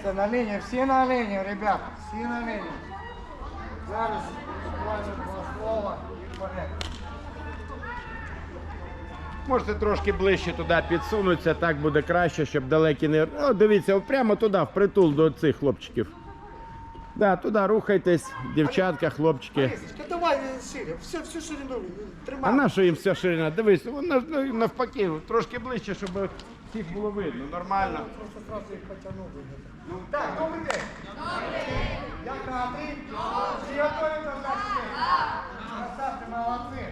Все на лінії, всі на лінії, ребята, всі на лінії. Зараз буквально два слова і вперед. Можете трошки ближче туди підсунутися, так буде краще, щоб далекі не. О, дивіться, прямо туди, впритул до цих хлопчиків. Да, туди рухайтесь, дівчатка, хлопчики. Лісочка, давай шире, все, всю ширину е, А тримай. на що їм вся ширина? Дивись, вона ну, навпаки, трошки ближче, щоб всіх було видно. Нормально. Просто сразу їх потягнув. Ну, так, добрий день. Як настрій? Всі готові до? Красавці, молодці.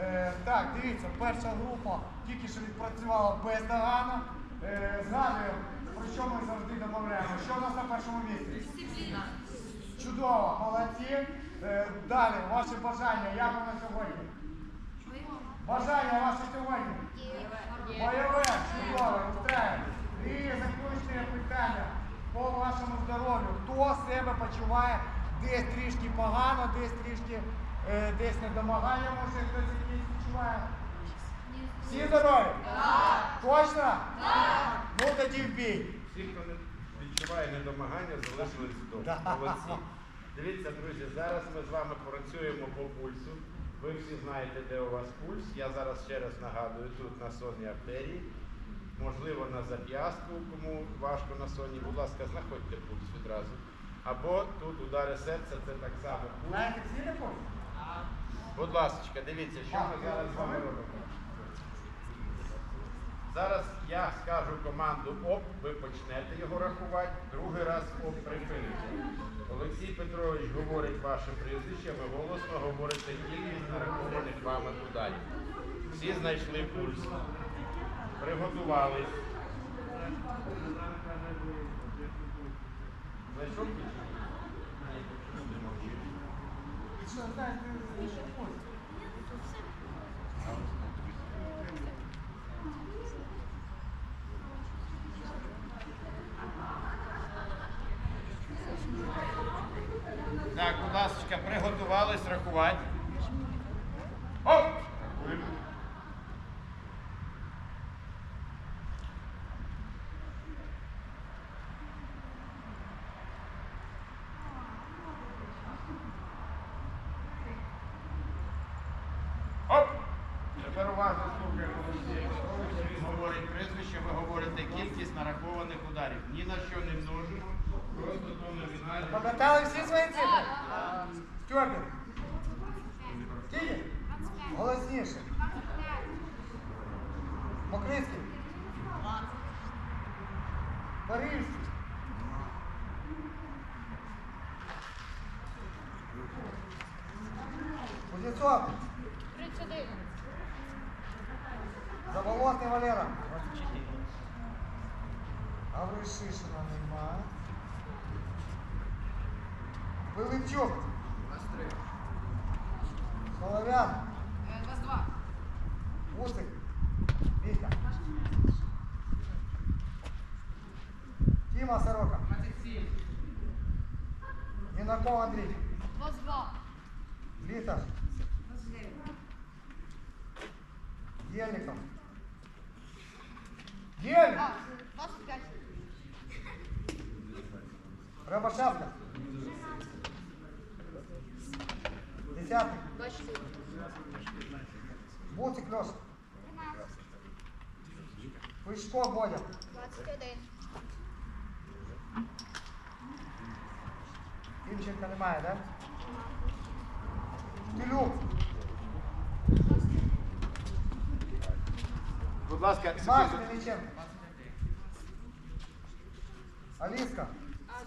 Е, так, дивіться, перша група тільки що відпрацювала бездоганно. Е, згадуємо, про що ми завжди домовляємо. Що у нас на першому місці? Чудово, молодці. Е, далі, ваше бажання, як воно сьогодні? Бажання ваше сьогодні? Бойове, чудове, устраює. І заключне питання по вашому здоров'ю. Хто себе почуває десь трішки погано, десь трішки е, десь недомагання, може хтось якийсь відчуває? Всі здорові? Так. Точно? Так. Ну тоді в бій. Всі, хто не відчуває недомагання, залишились вдома. Молодці. Дивіться, друзі, зараз ми з вами працюємо по пульсу. Ви всі знаєте, де у вас пульс. Я зараз ще раз нагадую, тут на сонній артерії, можливо, на зап'ястку, кому важко на сонній, будь ласка, знаходьте пульс відразу. Або тут удари серця, це так само пульс. Будь ласка, дивіться, що ми зараз з вами робимо. Зараз я скажу команду ОП, ви почнете його рахувати, другий раз ОП припините. Олексій Петрович говорить ваше прізвище, ви голосно говорите кількість нарахованих вами ударів. Всі знайшли пульс, приготувались. Знайшов пульс? Ні, ти мовчиш. І що, знаєте, що хочуть? Так, будь ласка, приготувались рахувати. Оп! Оп! Тепер уважно слухаємо Петровича. Він говорить прізвище, ви говорите кількість нарахованих ударів. Ні на що не множимо, просто то номінально. Пам'ятали всі свої цифри? Стюарди. Скільки? Голосніше. Мокрицький. Парижський. Кузнецов. 31. Заболотний Валера. Гавришишина нема. Пилипчук. Солов'ян. 22. Усик. Вітя. Тіма Сорока. 27. Мінаков Андрій. 22. Літаш. 29. Єльников. Єльник. А, 25. Рябошапка. Десятый. 24. Буцик Леша. Пышко Бодя. 21. Тимченка немає, да? Пилюк. Будь ласка, Макс секунду. Мельниченко. Аліска.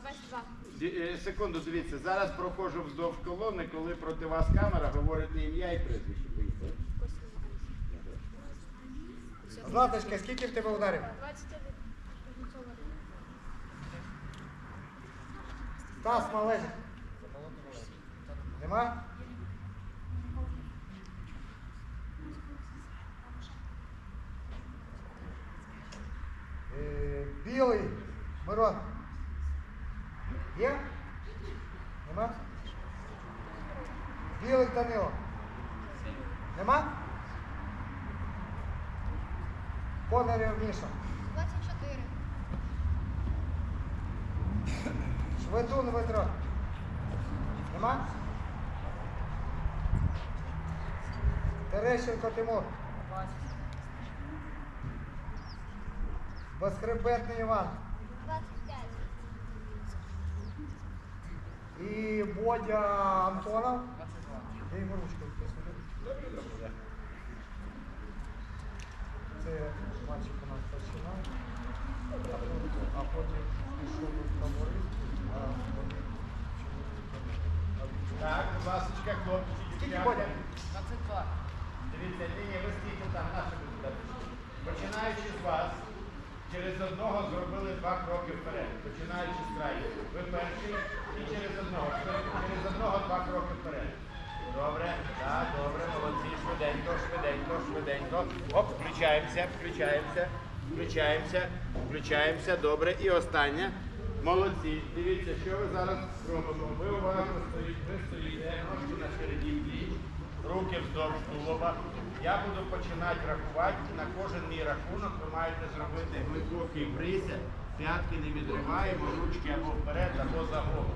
22. Е, Секунду, дивіться, зараз проходжу вздовж колони, коли проти вас камера, говорите ім'я і прізвище. Златочка, скільки в тебе ударів? 21. Стас малець. Нема? Нема? Конорів Міша. 24. Шведун Дмитро. Нема? Терещенко Тимур. Безхребетний Іван. 25. І Бодя Антонов. Дай йому ручку. посмотри. Добре, добре. Це мальчик у нас починав. А потім, пішов у фаворит. А вони чоловік. Так, будь ласка, хлопці. Скільки. Бодя? Дивіться, ні, ні, ви стійте там, наші будете. Починаючи з вас, через одного зробили два кроки вперед. Починаючи з краю. Ви перший і через одного. Через одного два кроки вперед. Добре, так, добре, молодці, швиденько, швиденько, швиденько. Оп, включаємося, включаємося, включаємося, включаємося. Добре. І останнє. Молодці. Дивіться, що ви зараз робимо. Ви уважно стоїте, ви стоїте, ножки на середі пліч, руки вздовж тулуба. Я буду починати рахувати. На кожен мій рахунок ви маєте зробити глибокий присяд. П'ятки не відриваємо, ручки або вперед, або за голову.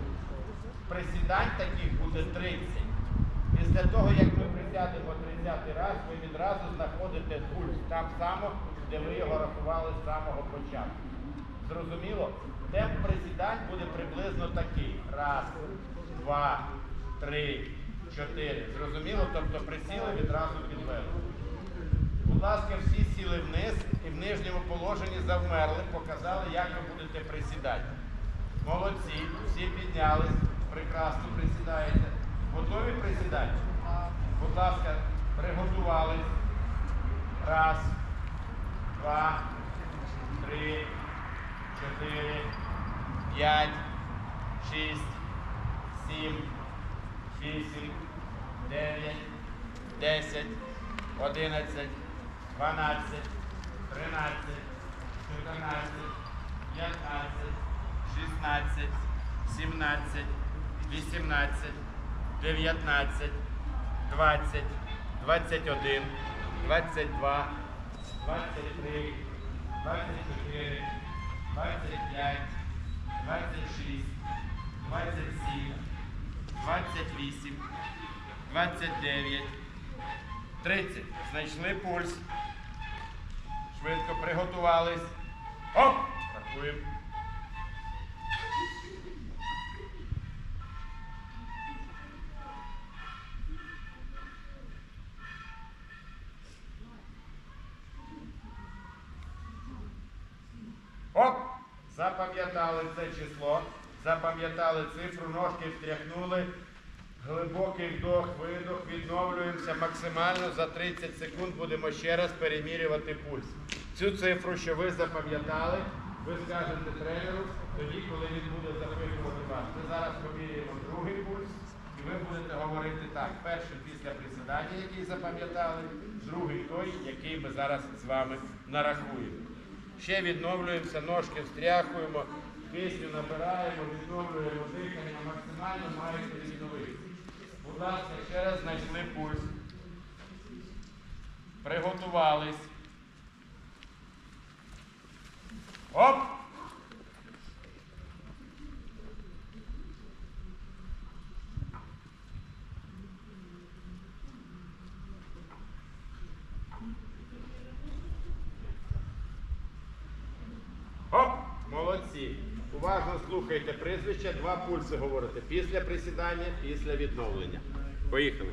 Присідань таких буде 30. Після того, як ми присядемо 30 раз, ви відразу знаходите пульс там само, де ви його рахували з самого початку. Зрозуміло? Темп присідань буде приблизно такий. Раз, два, три, чотири. Зрозуміло? Тобто присіли, відразу підвели. Будь ласка, всі сіли вниз і в нижньому положенні завмерли, показали, як ви будете присідати. Молодці, всі піднялись, прекрасно присідаєте. Готові присідати? Будь ласка, приготувались. Раз, два, три, чотири, п'ять, шість, сім, вісім, дев'ять, десять, одинадцять, дванадцять, тринадцять, чотирнадцять, п'ятнадцять, шістнадцять, сімнадцять, вісімнадцять, дев'ятнадцять, двадцять, двадцять один, двадцять два, двадцять три, двадцять чотири, двадцять п'ять, двадцять шість, двадцять сім, двадцять вісім, двадцять дев'ять, тридцять. Знайшли пульс. Швидко приготувались. Оп! Рахуємо. Оп! Запам'ятали це число, запам'ятали цифру, ножки встряхнули. Глибокий вдох, видох, відновлюємося максимально за 30 секунд. Будемо ще раз перемірювати пульс. Цю цифру, що ви запам'ятали, ви скажете тренеру тоді, коли він буде запитувати вас. Ми зараз поміряємо другий пульс, і ви будете говорити так. Перший після присідання, який запам'ятали, другий той, який ми зараз з вами нарахуємо. Ще відновлюємося, ножки встряхуємо, кисню набираємо, відновлюємо дихання, максимально маєте відновитися. Будь ласка, ще раз знайшли пульс. Приготувались. Оп! Молодці. Уважно слухайте прізвище, два пульси говорите. Після присідання, після відновлення. Поїхали.